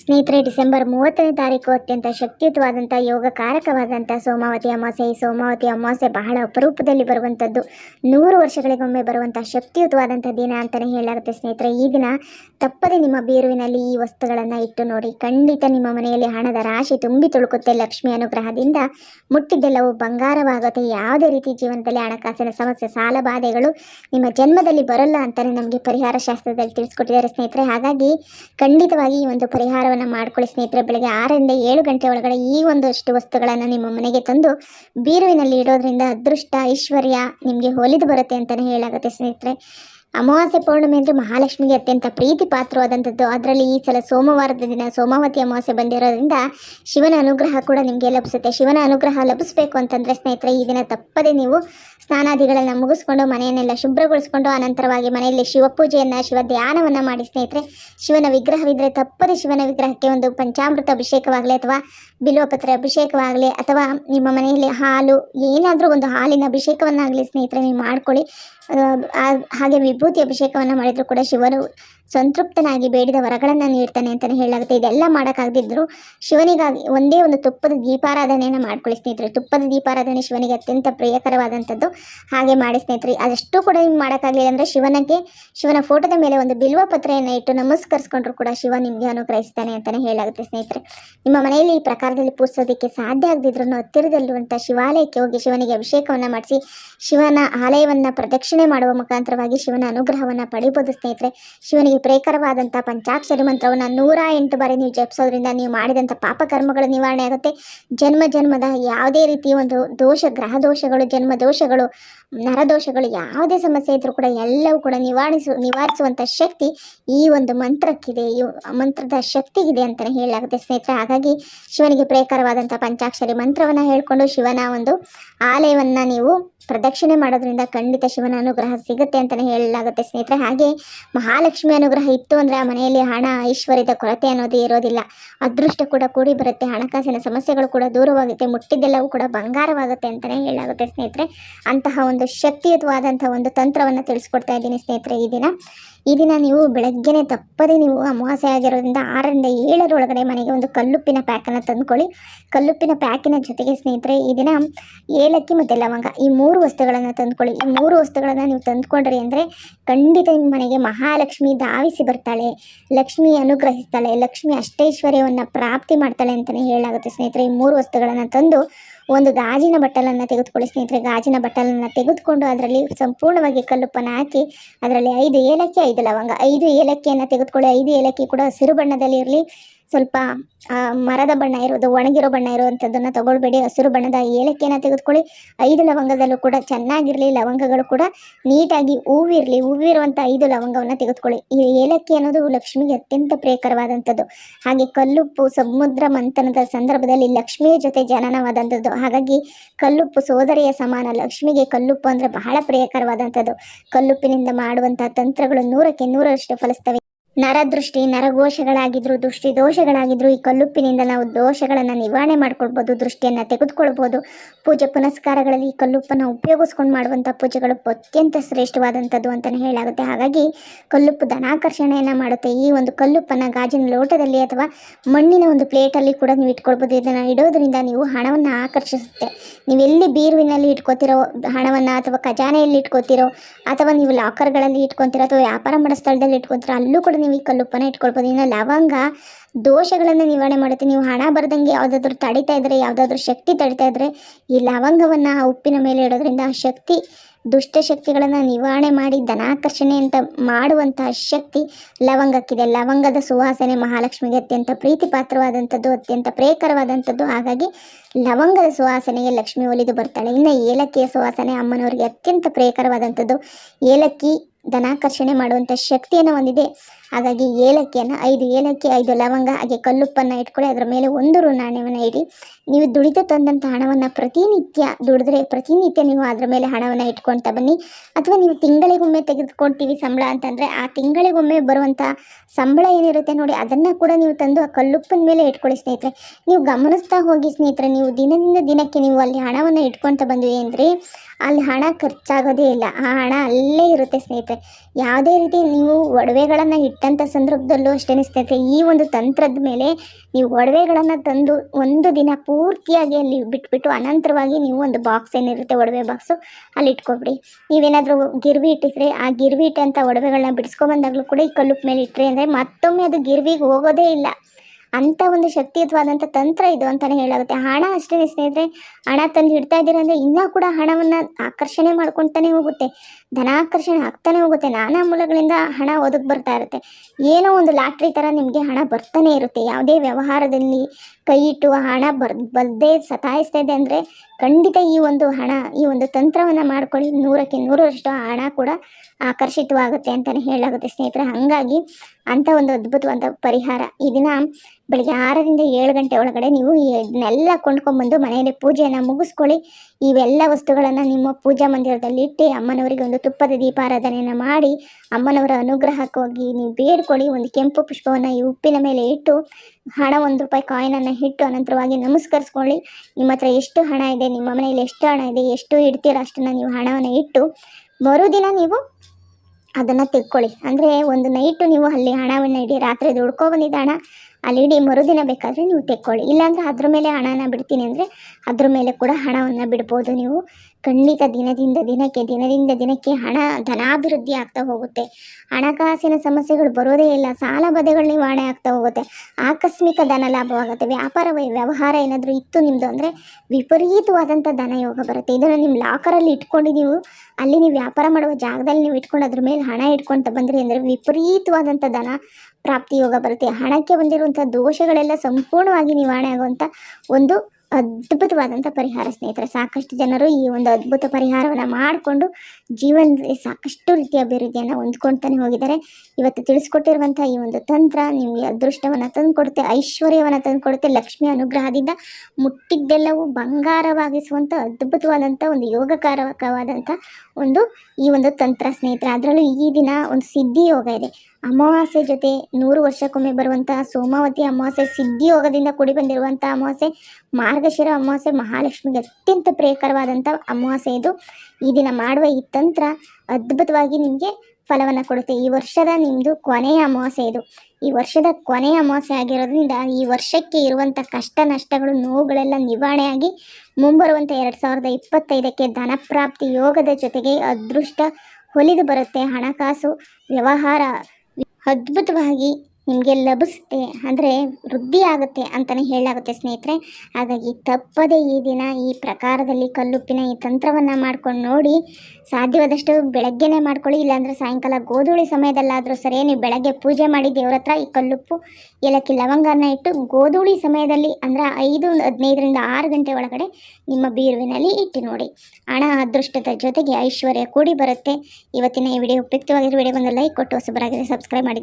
ಸ್ನೇಹಿತರೆ, ಡಿಸೆಂಬರ್ ಮೂವತ್ತನೇ ತಾರೀಕು ಅತ್ಯಂತ ಶಕ್ತಿಯುತವಾದಂಥ ಯೋಗಕಾರಕವಾದಂಥ ಸೋಮಾವತಿ ಅಮಾವಾಸ್ಯೆ ಈ ಸೋಮಾವತಿ ಅಮಾವಾಸ್ಯೆ ಬಹಳ ಅಪರೂಪದಲ್ಲಿ ಬರುವಂಥದ್ದು. ನೂರು ವರ್ಷಗಳಿಗೊಮ್ಮೆ ಬರುವಂಥ ಶಕ್ತಿಯುತವಾದಂಥ ದಿನ ಅಂತಲೇ ಹೇಳಾಗುತ್ತೆ ಸ್ನೇಹಿತರೆ. ಈ ದಿನ ತಪ್ಪದೆ ನಿಮ್ಮ ಬೀರುವಿನಲ್ಲಿ ಈ ವಸ್ತುಗಳನ್ನು ಇಟ್ಟು ನೋಡಿ. ಖಂಡಿತ ನಿಮ್ಮ ಮನೆಯಲ್ಲಿ ಹಣದ ರಾಶಿ ತುಂಬಿ ತುಳುಕುತ್ತೆ. ಲಕ್ಷ್ಮಿ ಅನುಗ್ರಹದಿಂದ ಮುಟ್ಟಿದ್ದೆಲ್ಲವೂ ಬಂಗಾರವಾಗುತ್ತೆ. ಯಾವುದೇ ರೀತಿ ಜೀವನದಲ್ಲಿ ಹಣಕಾಸಿನ ಸಮಸ್ಯೆ, ಸಾಲ ಬಾಧೆಗಳು ನಿಮ್ಮ ಜನ್ಮದಲ್ಲಿ ಬರಲ್ಲ ಅಂತಲೇ ನಮಗೆ ಪರಿಹಾರ ಶಾಸ್ತ್ರದಲ್ಲಿ ತಿಳಿಸ್ಕೊಟ್ಟಿದ್ದಾರೆ ಸ್ನೇಹಿತರೆ. ಹಾಗಾಗಿ ಖಂಡಿತವಾಗಿ ಈ ಒಂದು ಪರಿಹಾರವನ್ನು ಮಾಡ್ಕೊಳ್ಳಿ ಸ್ನೇಹಿತರೆ, ಬೆಳಗ್ಗೆ ಆರರಿಂದ ಏಳು ಗಂಟೆ ಒಳಗಡೆ ಈ ಒಂದಷ್ಟು ವಸ್ತುಗಳನ್ನು ನಿಮ್ಮ ಮನೆಗೆ ತಂದು ಬೀರುವಿನಲ್ಲಿ ಇಡೋದ್ರಿಂದ ಅದೃಷ್ಟ, ಐಶ್ವರ್ಯ ನಿಮಗೆ ಹೋಲಿದು ಬರುತ್ತೆ ಅಂತಲೇ ಹೇಳಾಗುತ್ತೆ ಸ್ನೇಹಿತರೆ. ಅಮಾವಾಸ್ಯೆ ಪೌರ್ಣಮಿ ಅಂದರೆ ಮಹಾಲಕ್ಷ್ಮಿಗೆ ಅತ್ಯಂತ ಪ್ರೀತಿ ಪಾತ್ರವಾದಂಥದ್ದು. ಅದರಲ್ಲಿ ಈ ಸಲ ಸೋಮವಾರದ ದಿನ, ಸೋಮಾವತಿ ಅಮಾವಾಸ್ಯೆ ಬಂದಿರೋದ್ರಿಂದ ಶಿವನ ಅನುಗ್ರಹ ಕೂಡ ನಿಮಗೆ ಲಭಿಸುತ್ತೆ. ಶಿವನ ಅನುಗ್ರಹ ಲಭಿಸಬೇಕು ಅಂತಂದರೆ ಸ್ನೇಹಿತರೆ, ಈ ದಿನ ತಪ್ಪದೇ ನೀವು ಸ್ನಾನಾದಿಗಳನ್ನು ಮುಗಿಸ್ಕೊಂಡು, ಮನೆಯನ್ನೆಲ್ಲ ಶುಭ್ರಗೊಳಿಸ್ಕೊಂಡು, ಅನಂತರವಾಗಿ ಮನೆಯಲ್ಲಿ ಶಿವಪೂಜೆಯನ್ನು ಶಿವ ಧ್ಯಾನವನ್ನು ಮಾಡಿ ಸ್ನೇಹಿತರೆ. ಶಿವನ ವಿಗ್ರಹವಿದ್ದರೆ ತಪ್ಪದೆ ಶಿವನ ವಿಗ್ರಹಕ್ಕೆ ಒಂದು ಪಂಚಾಮೃತ ಅಭಿಷೇಕವಾಗಲಿ ಅಥವಾ ಬಿಲ್ವಪತ್ರೆ ಅಭಿಷೇಕವಾಗಲಿ ಅಥವಾ ನಿಮ್ಮ ಮನೆಯಲ್ಲಿ ಹಾಲು, ಏನಾದರೂ ಒಂದು ಹಾಲಿನ ಅಭಿಷೇಕವನ್ನಾಗಲಿ ಸ್ನೇಹಿತರೆ ನೀವು ಮಾಡ್ಕೊಳ್ಳಿ. ಹಾಗೆ ವಿಭೂತಿ ಅಭಿಷೇಕವನ್ನು ಮಾಡಿದರೂ ಕೂಡ ಶಿವನು ಸಂತೃಪ್ತನಾಗಿ ಬೇಡಿದ ವರಗಳನ್ನು ನೀಡ್ತಾನೆ ಅಂತಲೇ ಹೇಳಲಾಗುತ್ತೆ. ಇದೆಲ್ಲ ಮಾಡೋಕ್ಕಾಗದಿದ್ದರೂ ಶಿವನಿಗಾಗಿ ಒಂದೇ ಒಂದು ತುಪ್ಪದ ದೀಪಾರಾಧನೆಯನ್ನು ಮಾಡ್ಕೊಳ್ಳಿ ಸ್ನೇಹಿತರೆ. ತುಪ್ಪದ ದೀಪಾರಾಧನೆ ಶಿವನಿಗೆ ಅತ್ಯಂತ ಪ್ರಿಯಕರವಾದಂಥದ್ದು. ಹಾಗೆ ಮಾಡಿ ಸ್ನೇಹಿತರೆ, ಅದಷ್ಟು ಕೂಡ ನಿಮ್ಗೆ ಮಾಡೋಕ್ಕಾಗಲಿಲ್ಲ ಅಂದರೆ ಶಿವನಿಗೆ, ಶಿವನ ಫೋಟೋದ ಮೇಲೆ ಒಂದು ಬಿಲ್ವ ಪತ್ರೆಯನ್ನು ಇಟ್ಟು ನಮಸ್ಕರಿಸ್ಕೊಂಡ್ರು ಕೂಡ ಶಿವ ನಿಮಗೆ ಅನುಗ್ರಹಿಸ್ತಾನೆ ಅಂತಲೇ ಹೇಳಲಾಗುತ್ತೆ ಸ್ನೇಹಿತರೆ. ನಿಮ್ಮ ಮನೆಯಲ್ಲಿ ಈ ಪ್ರಕಾರದಲ್ಲಿ ಪೂಜಿಸೋದಕ್ಕೆ ಸಾಧ್ಯ ಆಗದಿದ್ರು ಹತ್ತಿರದಲ್ಲಿರುವಂಥ ಶಿವಾಲಯಕ್ಕೆ ಹೋಗಿ ಶಿವನಿಗೆ ಅಭಿಷೇಕವನ್ನು ಮಾಡಿಸಿ, ಶಿವನ ಆಲಯವನ್ನು ಪ್ರದಕ್ಷಿಣೆ ಮಾಡುವ ಮುಖಾಂತರವಾಗಿ ಶಿವನ ಅನುಗ್ರಹವನ್ನು ಪಡಿಬೋದು ಸ್ನೇಹಿತರೆ. ಶಿವನಿಗೆ ಪ್ರೇಕರವಾದಂಥ ಪಂಚಾಕ್ಷರಿ ಮಂತ್ರವನ್ನು ನೂರ ಎಂಟು ಬಾರಿ ನೀವು ಜಪಿಸೋದ್ರಿಂದ ನೀವು ಮಾಡಿದಂಥ ಪಾಪಕರ್ಮಗಳು ನಿವಾರಣೆ ಆಗುತ್ತೆ. ಜನ್ಮ ಜನ್ಮದ ಯಾವುದೇ ರೀತಿಯ ಒಂದು ದೋಷ, ಗ್ರಹ ದೋಷಗಳು, ಜನ್ಮ ದೋಷಗಳು ನರದೋಷಗಳು ಯಾವುದೇ ಸಮಸ್ಯೆ ಇದ್ರೂ ಕೂಡ ಎಲ್ಲವೂ ಕೂಡ ನಿವಾರಿಸು ನಿವಾರಿಸುವಂಥ ಶಕ್ತಿ ಈ ಒಂದು ಮಂತ್ರಕ್ಕಿದೆ. ಈ ಮಂತ್ರದ ಶಕ್ತಿಗಿದೆ ಅಂತಲೇ ಹೇಳಲಾಗುತ್ತೆ ಸ್ನೇಹಿತರೆ. ಹಾಗಾಗಿ ಶಿವನಿಗೆ ಪ್ರೇಕರವಾದಂಥ ಪಂಚಾಕ್ಷರಿ ಮಂತ್ರವನ್ನು ಹೇಳಿಕೊಂಡು ಶಿವನ ಒಂದು ಆಲಯವನ್ನು ನೀವು ಪ್ರದಕ್ಷಿಣೆ ಮಾಡೋದ್ರಿಂದ ಖಂಡಿತ ಶಿವನ ಅನುಗ್ರಹ ಸಿಗುತ್ತೆ ಅಂತಲೇ ಹೇಳಲಾಗುತ್ತೆ ಸ್ನೇಹಿತರೆ. ಹಾಗೆ ಮಹಾಲಕ್ಷ್ಮಿ ಅನುಗ್ರಹ ಇತ್ತು ಅಂದರೆ ಆ ಮನೆಯಲ್ಲಿ ಹಣ, ಐಶ್ವರ್ಯದ ಕೊರತೆ ಅನ್ನೋದು ಇರೋದಿಲ್ಲ. ಅದೃಷ್ಟ ಕೂಡ ಕೂಡಿ ಬರುತ್ತೆ, ಹಣಕಾಸಿನ ಸಮಸ್ಯೆಗಳು ಕೂಡ ದೂರವಾಗುತ್ತೆ, ಮುಟ್ಟಿದ್ದೆಲ್ಲವೂ ಕೂಡ ಬಂಗಾರವಾಗುತ್ತೆ ಅಂತಲೇ ಹೇಳಲಾಗುತ್ತೆ ಸ್ನೇಹಿತರೆ. ಅಂತಹ ಒಂದು ಶಕ್ತಿಯುತವಾದಂಥ ಒಂದು ತಂತ್ರವನ್ನು ತಿಳಿಸ್ಕೊಡ್ತಾ ಇದ್ದೀನಿ ಸ್ನೇಹಿತರೆ ಈ ದಿನ. ಈ ದಿನ ನೀವು ಬೆಳಗ್ಗೆನೆ ತಪ್ಪದೇ ನೀವು ಅಮಾವಾಸ್ಯೆ ಆಗಿರೋದ್ರಿಂದ ಆರರಿಂದ ಏಳರೊಳಗಡೆ ಮನೆಗೆ ಒಂದು ಕಲ್ಲುಪ್ಪಿನ ಪ್ಯಾಕನ್ನು ತಂದುಕೊಳ್ಳಿ. ಕಲ್ಲುಪ್ಪಿನ ಪ್ಯಾಕಿನ ಜೊತೆಗೆ ಸ್ನೇಹಿತರೆ, ಈ ದಿನ ಏಲಕ್ಕಿ ಮತ್ತು ಲವಂಗ ಈ ಮೂರು ವಸ್ತುಗಳನ್ನು ತಂದ್ಕೊಳ್ಳಿ. ಈ ಮೂರು ವಸ್ತುಗಳನ್ನು ನೀವು ತಂದುಕೊಂಡ್ರಿ ಅಂದರೆ ಖಂಡಿತ ನಿಮ್ಮ ಮನೆಗೆ ಮಹಾಲಕ್ಷ್ಮಿ ಧಾವಿಸಿ ಬರ್ತಾಳೆ, ಲಕ್ಷ್ಮಿ ಅನುಗ್ರಹಿಸ್ತಾಳೆ, ಲಕ್ಷ್ಮಿ ಅಷ್ಟೈಶ್ವರ್ಯವನ್ನು ಪ್ರಾಪ್ತಿ ಮಾಡ್ತಾಳೆ ಅಂತಲೇ ಹೇಳಲಾಗುತ್ತೆ ಸ್ನೇಹಿತರೆ. ಈ ಮೂರು ವಸ್ತುಗಳನ್ನು ತಂದು ಒಂದು ಗಾಜಿನ ಬಟ್ಟಲನ್ನು ತೆಗೆದುಕೊಳ್ಳಿ, ಸ್ನೇಹಿತರೆ. ಗಾಜಿನ ಬಟ್ಟಲನ್ನು ತೆಗೆದುಕೊಂಡು ಅದರಲ್ಲಿ ಸಂಪೂರ್ಣವಾಗಿ ಕಲ್ಲುಪ್ಪನ್ನು ಹಾಕಿ, ಅದರಲ್ಲಿ ಐದು ಏಲಕ್ಕಿ, ಐದು ಲವಂಗ, ಐದು ಏಲಕ್ಕಿಯನ್ನು ತೆಗೆದುಕೊಳ್ಳಿ. ಐದು ಏಲಕ್ಕಿ ಕೂಡ ಹಸಿರು ಬಣ್ಣದಲ್ಲಿ ಇರಲಿ ಸ್ವಲ್ಪ ಮರದ ಬಣ್ಣ ಇರೋದು, ಒಣಗಿರೋ ಬಣ್ಣ ಇರುವಂಥದ್ದನ್ನು ತಗೊಳ್ಬೇಡಿ. ಹಸಿರು ಬಣ್ಣದ ಏಲಕ್ಕಿಯನ್ನು ತೆಗೆದುಕೊಳ್ಳಿ. ಐದು ಲವಂಗದಲ್ಲೂ ಕೂಡ ಚೆನ್ನಾಗಿರಲಿ, ಲವಂಗಗಳು ಕೂಡ ನೀಟಾಗಿ ಹೂವಿರಲಿ ಹೂವಿರುವಂಥ ಐದು ಲವಂಗವನ್ನು ತೆಗೆದುಕೊಳ್ಳಿ. ಈ ಏಲಕ್ಕಿ ಅನ್ನೋದು ಲಕ್ಷ್ಮಿಗೆ ಅತ್ಯಂತ ಪ್ರಿಯಕರವಾದಂಥದ್ದು. ಹಾಗೆ ಕಲ್ಲುಪ್ಪು, ಸಮುದ್ರ ಮಂಥನದ ಸಂದರ್ಭದಲ್ಲಿ ಲಕ್ಷ್ಮಿಯ ಜೊತೆ ಜನನವಾದಂಥದ್ದು. ಹಾಗಾಗಿ ಕಲ್ಲುಪ್ಪು ಸೋದರಿಯ ಸಮಾನ, ಲಕ್ಷ್ಮಿಗೆ ಕಲ್ಲುಪ್ಪು ಅಂದರೆ ಬಹಳ ಪ್ರಿಯಕರವಾದಂಥದ್ದು. ಕಲ್ಲುಪ್ಪಿನಿಂದ ಮಾಡುವಂಥ ತಂತ್ರಗಳು ನೂರಕ್ಕೆ ನೂರರಷ್ಟು ಫಲಿಸ್ತವೆ. ನರದೃಷ್ಟಿ, ನರಘೋಷಗಳಾಗಿದ್ರು ದೃಷ್ಟಿ ದೋಷಗಳಾಗಿದ್ರು ಈ ಕಲ್ಲುಪ್ಪಿನಿಂದ ನಾವು ದೋಷಗಳನ್ನು ನಿವಾರಣೆ ಮಾಡ್ಕೊಳ್ಬೋದು, ದೃಷ್ಟಿಯನ್ನು ತೆಗೆದುಕೊಳ್ಬೋದು. ಪೂಜೆ ಪುನಸ್ಕಾರಗಳಲ್ಲಿ ಈ ಕಲ್ಲುಪ್ಪನ್ನು ಉಪಯೋಗಿಸ್ಕೊಂಡು ಮಾಡುವಂಥ ಪೂಜೆಗಳು ಅತ್ಯಂತ ಶ್ರೇಷ್ಠವಾದಂಥದ್ದು ಅಂತಲೇ ಹೇಳಾಗುತ್ತೆ ಹಾಗಾಗಿ ಕಲ್ಲುಪ್ಪು ಧನಾಕರ್ಷಣೆಯನ್ನು ಮಾಡುತ್ತೆ. ಈ ಒಂದು ಕಲ್ಲುಪ್ಪನ್ನು ಗಾಜಿನ ಲೋಟದಲ್ಲಿ ಅಥವಾ ಮಣ್ಣಿನ ಒಂದು ಪ್ಲೇಟಲ್ಲಿ ಕೂಡ ನೀವು ಇಟ್ಕೊಳ್ಬೋದು. ಇದನ್ನು ಇಡೋದ್ರಿಂದ ನೀವು ಹಣವನ್ನು ಆಕರ್ಷಿಸುತ್ತೆ. ನೀವು ಎಲ್ಲಿ ಬೀರುವಿನಲ್ಲಿ ಇಟ್ಕೋತಿರೋ, ಹಣವನ್ನು ಅಥವಾ ಖಜಾನೆಯಲ್ಲಿ ಇಟ್ಕೋತಿರೋ, ಅಥವಾ ನೀವು ಲಾಕರ್ಗಳಲ್ಲಿ ಇಟ್ಕೊತೀರೋ ಅಥವಾ ವ್ಯಾಪಾರ ಮಾಡೋ ಸ್ಥಳದಲ್ಲಿ ಇಟ್ಕೊತೀರೋ, ಅಲ್ಲೂ ಕೂಡ ನೀವು ಈ ಕಲ್ಲುಪ್ಪನ್ನು ಇಟ್ಕೊಳ್ಬೋದು. ಇನ್ನು ಲವಂಗ ದೋಷಗಳನ್ನು ನಿವಾರಣೆ ಮಾಡುತ್ತೆ. ನೀವು ಹಣ ಬರದಂಗೆ ಯಾವುದಾದ್ರೂ ತಡಿತಾ ಇದ್ರೆ, ಯಾವುದಾದ್ರೂ ಶಕ್ತಿ ತಡಿತಾ ಇದ್ರೆ, ಈ ಲವಂಗವನ್ನು ಉಪ್ಪಿನ ಮೇಲೆ ಇಡೋದ್ರಿಂದ ಆ ಶಕ್ತಿ ದುಷ್ಟಶಕ್ತಿಗಳನ್ನು ನಿವಾರಣೆ ಮಾಡಿ ಧನಾಕರ್ಷಣೆ ಅಂತ ಮಾಡುವಂತಹ ಶಕ್ತಿ ಲವಂಗಕ್ಕಿದೆ. ಲವಂಗದ ಸುವಾಸನೆ ಮಹಾಲಕ್ಷ್ಮಿಗೆ ಅತ್ಯಂತ ಪ್ರೀತಿ ಪಾತ್ರವಾದಂಥದ್ದು ಅತ್ಯಂತ ಪ್ರೇಕರವಾದಂಥದ್ದು ಹಾಗಾಗಿ ಲವಂಗದ ಸುವಾಸನೆಗೆ ಲಕ್ಷ್ಮಿ ಒಲಿದು ಬರ್ತಾಳೆ. ಇನ್ನು ಏಲಕ್ಕಿಯ ಸುವಾಸನೆ ಅಮ್ಮನವರಿಗೆ ಅತ್ಯಂತ ಪ್ರೇಕರವಾದಂಥದ್ದು ಏಲಕ್ಕಿ ಧನಾಕರ್ಷಣೆ ಮಾಡುವಂಥ ಶಕ್ತಿಯನ್ನು ಹೊಂದಿದೆ. ಹಾಗಾಗಿ ಏಲಕ್ಕಿಯನ್ನು ಐದು, ಏಲಕ್ಕಿ ಐದು, ಲವಂಗ, ಹಾಗೆ ಕಲ್ಲುಪ್ಪನ್ನು ಇಟ್ಕೊಳ್ಳಿ. ಅದರ ಮೇಲೆ ಒಂದು ರು ನಾಣ್ಯವನ್ನು ಇಡಿ. ನೀವು ದುಡಿದ ತಂದಂಥ ಹಣವನ್ನು ಪ್ರತಿನಿತ್ಯ ದುಡಿದ್ರೆ ಪ್ರತಿನಿತ್ಯ ನೀವು ಅದರ ಮೇಲೆ ಹಣವನ್ನು ಇಟ್ಕೊಳ್ತಾ ಬನ್ನಿ. ಅಥವಾ ನೀವು ತಿಂಗಳಿಗೊಮ್ಮೆ ತೆಗೆದುಕೊಳ್ತೀವಿ ಸಂಬಳ ಅಂತಂದರೆ ಆ ತಿಂಗಳಿಗೊಮ್ಮೆ ಬರುವಂಥ ಸಂಬಳ ಏನಿರುತ್ತೆ ನೋಡಿ, ಅದನ್ನು ಕೂಡ ನೀವು ತಂದು ಆ ಕಲ್ಲುಪ್ಪನ ಮೇಲೆ ಇಟ್ಕೊಳ್ಳಿ ಸ್ನೇಹಿತರೆ. ನೀವು ಗಮನಿಸ್ತಾ ಹೋಗಿ ಸ್ನೇಹಿತರೆ, ನೀವು ದಿನದಿಂದ ದಿನಕ್ಕೆ ನೀವು ಅಲ್ಲಿ ಹಣವನ್ನು ಇಟ್ಕೊಳ್ತಾ ಬಂದ್ವಿ ಅಂದರೆ ಅಲ್ಲಿ ಹಣ ಖರ್ಚಾಗೋದೇ ಇಲ್ಲ. ಆ ಹಣ ಅಲ್ಲೇ ಇರುತ್ತೆ ಸ್ನೇಹಿತರೆ. ಯಾವುದೇ ರೀತಿ ನೀವು ಒಡವೆಗಳನ್ನು ಇಟ್ಟು ಕೆಟ್ಟಂಥ ಸಂದರ್ಭದಲ್ಲೂ ಅಷ್ಟೇ ಈ ಒಂದು ತಂತ್ರದ ಮೇಲೆ ನೀವು ಒಡವೆಗಳನ್ನು ತಂದು ಒಂದು ದಿನ ಪೂರ್ತಿಯಾಗಿ ಅಲ್ಲಿ ಬಿಟ್ಬಿಟ್ಟು ಅನಂತರವಾಗಿ ನೀವು ಒಂದು ಬಾಕ್ಸ್ ಏನಿರುತ್ತೆ ಒಡವೆ ಬಾಕ್ಸು ಅಲ್ಲಿ ಇಟ್ಕೊಬಿಡಿ. ನೀವೇನಾದರೂ ಗಿರ್ವಿ ಇಟ್ಟಿದ್ರೆ ಆ ಗಿರ್ವಿ ಇಟ್ಟಂಥ ಒಡವೆಗಳನ್ನ ಬಿಡಿಸ್ಕೊಬಂದಾಗಲೂ ಕೂಡ ಈ ಕಲ್ಲುಪ್ ಮೇಲೆ ಇಟ್ಟರೆ ಅಂದರೆ ಮತ್ತೊಮ್ಮೆ ಅದು ಗಿರ್ವಿಗೆ ಹೋಗೋದೇ ಇಲ್ಲ. ಅಂಥ ಒಂದು ಶಕ್ತಿಯುತವಾದಂಥ ತಂತ್ರ ಇದು ಅಂತಲೇ ಹೇಳಾಗುತ್ತೆ ಹಣ ಅಷ್ಟೇ ಸ್ನೇಹಿತರೆ, ಹಣ ತಂದು ಇಡ್ತಾ ಇದ್ದೀರ ಅಂದರೆ ಇನ್ನೂ ಕೂಡ ಹಣವನ್ನು ಆಕರ್ಷಣೆ ಮಾಡ್ಕೊತಾನೆ ಹೋಗುತ್ತೆ. ಧನಾಕರ್ಷಣೆ ಆಗ್ತಾನೆ ಹೋಗುತ್ತೆ. ನಾನಾ ಮೂಲಗಳಿಂದ ಹಣ ಒದಗಿ ಬರ್ತಾ ಇರುತ್ತೆ. ಏನೋ ಒಂದು ಲಾಟ್ರಿ ಥರ ನಿಮಗೆ ಹಣ ಬರ್ತಾನೆ ಇರುತ್ತೆ. ಯಾವುದೇ ವ್ಯವಹಾರದಲ್ಲಿ ಕೈ ಇಟ್ಟು ಹಣ ಬರ್, ಬರದೇ ಸತಾಯಿಸ್ತಾ ಇದೆ ಅಂದರೆ ಖಂಡಿತ ಈ ಒಂದು ಹಣ, ಈ ಒಂದು ತಂತ್ರವನ್ನು ಮಾಡ್ಕೊಳ್ಳಿ. ನೂರಕ್ಕೆ ನೂರರಷ್ಟು ಹಣ ಕೂಡ ಆಕರ್ಷಿತವಾಗುತ್ತೆ ಅಂತಲೇ ಹೇಳಾಗುತ್ತೆ ಸ್ನೇಹಿತರೆ. ಹಾಗಾಗಿ ಅಂಥ ಒಂದು ಅದ್ಭುತವಾದ ಪರಿಹಾರ ಈ ದಿನ ಬೆಳಗ್ಗೆ ಆರರಿಂದ ಏಳು ಗಂಟೆ ಒಳಗಡೆ ನೀವು ಇದನ್ನೆಲ್ಲ ಕೊಂಡ್ಕೊಂಡ್ಬಂದು ಮನೆಯಲ್ಲಿ ಪೂಜೆಯನ್ನು ಮುಗಿಸ್ಕೊಳ್ಳಿ. ಇವೆಲ್ಲ ವಸ್ತುಗಳನ್ನು ನಿಮ್ಮ ಪೂಜಾ ಮಂದಿರದಲ್ಲಿ ಇಟ್ಟು ಅಮ್ಮನವರಿಗೆ ಒಂದು ತುಪ್ಪದ ದೀಪಾರಾಧನೆಯನ್ನು ಮಾಡಿ ಅಮ್ಮನವರ ಅನುಗ್ರಹಕ್ಕೋಗಿ ನೀವು ಬೇಡ್ಕೊಳ್ಳಿ. ಒಂದು ಕೆಂಪು ಪುಷ್ಪವನ್ನು ಈ ಉಪ್ಪಿನ ಮೇಲೆ ಇಟ್ಟು ಹಣ ಒಂದು ರೂಪಾಯಿ ಕಾಯಿನನ್ನು ಇಟ್ಟು ಅನಂತರವಾಗಿ ನಮಸ್ಕರಿಸ್ಕೊಳ್ಳಿ. ನಿಮ್ಮ ಹತ್ರ ಎಷ್ಟು ಹಣ ಇದೆ, ನಿಮ್ಮ ಮನೆಯಲ್ಲಿ ಎಷ್ಟು ಹಣ ಇದೆ, ಎಷ್ಟು ಇಡ್ತೀರೋ ಅಷ್ಟನ್ನು ನೀವು ಹಣವನ್ನು ಇಟ್ಟು ಮರುದಿನ ನೀವು ಅದನ್ನು ತೆಕ್ಕೊಳ್ಳಿ. ಅಂದರೆ ಒಂದು ನೈಟು ನೀವು ಅಲ್ಲಿ ಹಣವನ್ನು ಇಡಿ, ರಾತ್ರಿ ದುಡ್ಕೊ ಬಂದಿದ್ದ ಹಣ ಅಲ್ಲಿ ಇಡಿ ಮರುದಿನ ಬೇಕಾದರೆ ನೀವು ತೆಕ್ಕೊಳ್ಳಿ. ಇಲ್ಲಾಂದರೆ ಅದ್ರ ಮೇಲೆ ಹಣನ ಬಿಡ್ತೀನಿ ಅಂದರೆ ಅದ್ರ ಮೇಲೆ ಕೂಡ ಹಣವನ್ನು ಬಿಡ್ಬೋದು ನೀವು. ಖಂಡಿತ ದಿನದಿಂದ ದಿನಕ್ಕೆ ದಿನದಿಂದ ದಿನಕ್ಕೆ ಹಣ ಧನಾಭಿವೃದ್ಧಿ ಆಗ್ತಾ ಹೋಗುತ್ತೆ. ಹಣಕಾಸಿನ ಸಮಸ್ಯೆಗಳು ಬರೋದೇ ಇಲ್ಲ. ಸಾಲ ಬದೆಗಳು ನಿವಾರಣೆ ಆಗ್ತಾ ಹೋಗುತ್ತೆ. ಆಕಸ್ಮಿಕ ಧನ ಲಾಭವಾಗುತ್ತೆ. ವ್ಯಾಪಾರ ವ್ಯವಹಾರ ಏನಾದರೂ ಇತ್ತು ನಿಮ್ಮದು ಅಂದರೆ ವಿಪರೀತವಾದಂಥ ಧನ ಯೋಗ ಬರುತ್ತೆ. ಇದನ್ನು ನಿಮ್ಮ ಲಾಕರಲ್ಲಿ ಇಟ್ಕೊಂಡು ನೀವು, ಅಲ್ಲಿ ನೀವು ವ್ಯಾಪಾರ ಮಾಡುವ ಜಾಗದಲ್ಲಿ ನೀವು ಇಟ್ಕೊಂಡು ಅದ್ರ ಮೇಲೆ ಹಣ ಇಟ್ಕೊಳ್ತಾ ಬಂದ್ರಿ ಅಂದರೆ ವಿಪರೀತವಾದಂಥ ಧನ ಪ್ರಾಪ್ತಿ ಯೋಗ ಬರುತ್ತೆ. ಹಣಕ್ಕೆ ಬಂದಿರುವಂಥ ದೋಷಗಳೆಲ್ಲ ಸಂಪೂರ್ಣವಾಗಿ ನಿವಾರಣೆ ಆಗುವಂಥ ಒಂದು ಅದ್ಭುತವಾದಂಥ ಪರಿಹಾರ ಸ್ನೇಹಿತರೆ. ಸಾಕಷ್ಟು ಜನರು ಈ ಒಂದು ಅದ್ಭುತ ಪರಿಹಾರವನ್ನು ಮಾಡಿಕೊಂಡು ಜೀವನದಲ್ಲಿ ಸಾಕಷ್ಟು ರೀತಿಯ ಅಭಿವೃದ್ಧಿಯನ್ನು ಹೊಂದ್ಕೊಳ್ತಾನೆ ಹೋಗಿದ್ದಾರೆ. ಇವತ್ತು ತಿಳಿಸ್ಕೊಟ್ಟಿರುವಂಥ ಈ ಒಂದು ತಂತ್ರ ನಿಮಗೆ ಅದೃಷ್ಟವನ್ನು ತಂದುಕೊಡುತ್ತೆ, ಐಶ್ವರ್ಯವನ್ನು ತಂದುಕೊಡುತ್ತೆ. ಲಕ್ಷ್ಮಿ ಅನುಗ್ರಹದಿಂದ ಮುಟ್ಟಿದ್ದೆಲ್ಲವೂ ಬಂಗಾರವಾಗಿಸುವಂಥ ಅದ್ಭುತವಾದಂಥ ಒಂದು ಯೋಗಕಾರಕವಾದಂಥ ಒಂದು ಈ ಒಂದು ತಂತ್ರ ಸ್ನೇಹಿತರೆ. ಅದರಲ್ಲೂ ಈ ದಿನ ಒಂದು ಸಿದ್ಧಿ ಯೋಗ ಇದೆ. ಅಮಾವಾಸ್ಯೆ ಜೊತೆ ನೂರು ವರ್ಷಕ್ಕೊಮ್ಮೆ ಬರುವಂತಹ ಸೋಮಾವತಿ ಅಮಾವಾಸ್ಯೆ ಸಿದ್ಧಿ ಯೋಗದಿಂದ ಕೂಡಿ ಬಂದಿರುವಂಥ ಅಮಾವಾಸ್ಯೆ, ಮಾರ್ಗಶಿರ ಅಮಾವಾಸ್ಯೆ ಮಹಾಲಕ್ಷ್ಮಿಗೆ ಅತ್ಯಂತ ಪ್ರಿಯಕರವಾದಂಥ ಅಮಾವಾಸ್ಯೆ ಇದು. ಈ ದಿನ ಮಾಡುವ ಈ ತಂತ್ರ ಅದ್ಭುತವಾಗಿ ನಿಮಗೆ ಫಲವನ್ನು ಕೊಡುತ್ತೆ. ಈ ವರ್ಷದ ನಿಮ್ಮದು ಕೊನೆಯ ಅಮಾವಾಸ್ಯೆ ಇದು. ಈ ವರ್ಷದ ಕೊನೆಯ ಅಮಾವಾಸ್ಯೆ ಆಗಿರೋದ್ರಿಂದ ಈ ವರ್ಷಕ್ಕೆ ಇರುವಂಥ ಕಷ್ಟ ನಷ್ಟಗಳು, ನೋವುಗಳೆಲ್ಲ ನಿವಾರಣೆಯಾಗಿ ಮುಂಬರುವಂಥ ಎರಡು ಸಾವಿರದ ಇಪ್ಪತ್ತೈದಕ್ಕೆ ಧನಪ್ರಾಪ್ತಿ ಯೋಗದ ಜೊತೆಗೆ ಅದೃಷ್ಟ ಹೊಲಿದು ಬರುತ್ತೆ. ಹಣಕಾಸು, ವ್ಯವಹಾರ ಅದ್ಭುತವಾಗಿ ನಿಮಗೆ ಲಭಿಸುತ್ತೆ ಅಂದರೆ ವೃದ್ಧಿ ಆಗುತ್ತೆ ಅಂತಲೇ ಹೇಳಲಾಗುತ್ತೆ ಸ್ನೇಹಿತರೆ. ಹಾಗಾಗಿ ತಪ್ಪದೇ ಈ ದಿನ ಈ ಪ್ರಕಾರದಲ್ಲಿ ಕಲ್ಲುಪ್ಪಿನ ಈ ತಂತ್ರವನ್ನು ಮಾಡ್ಕೊಂಡು ನೋಡಿ, ಸಾಧ್ಯವಾದಷ್ಟು ಬೆಳಗ್ಗೆನೇ ಮಾಡ್ಕೊಳ್ಳಿ, ಇಲ್ಲಾಂದರೆ ಸಾಯಂಕಾಲ ಗೋಧೂಳಿ ಸಮಯದಲ್ಲಾದರೂ ಸರಿ, ನೀವು ಬೆಳಗ್ಗೆ ಪೂಜೆ ಮಾಡಿ ದೇವ್ರ ಹತ್ರ ಈ ಕಲ್ಲುಪ್ಪು, ಏಲಕ್ಕಿ, ಲವಂಗನ ಇಟ್ಟು ಗೋಧೂಳಿ ಸಮಯದಲ್ಲಿ ಅಂದರೆ ಐದು, ಹದಿನೈದರಿಂದ ಆರು ಗಂಟೆ ಒಳಗಡೆ ನಿಮ್ಮ ಬೀರುವಿನಲ್ಲಿ ಇಟ್ಟು ನೋಡಿ. ಹಣ ಅದೃಷ್ಟದ ಜೊತೆಗೆ ಐಶ್ವರ್ಯ ಕೂಡಿ ಬರುತ್ತೆ. ಇವತ್ತಿನ ಈ ವಿಡಿಯೋ ಉಪಯುಕ್ತವಾಗಿರೋ ವಿಡಿಯೋ ಬಂದು ಲೈಕ್ ಕೊಟ್ಟು ಹೊಸಬರಾಗಿದೆ ಸಬ್ಸ್ಕ್ರೈಬ್ ಮಾಡಿ.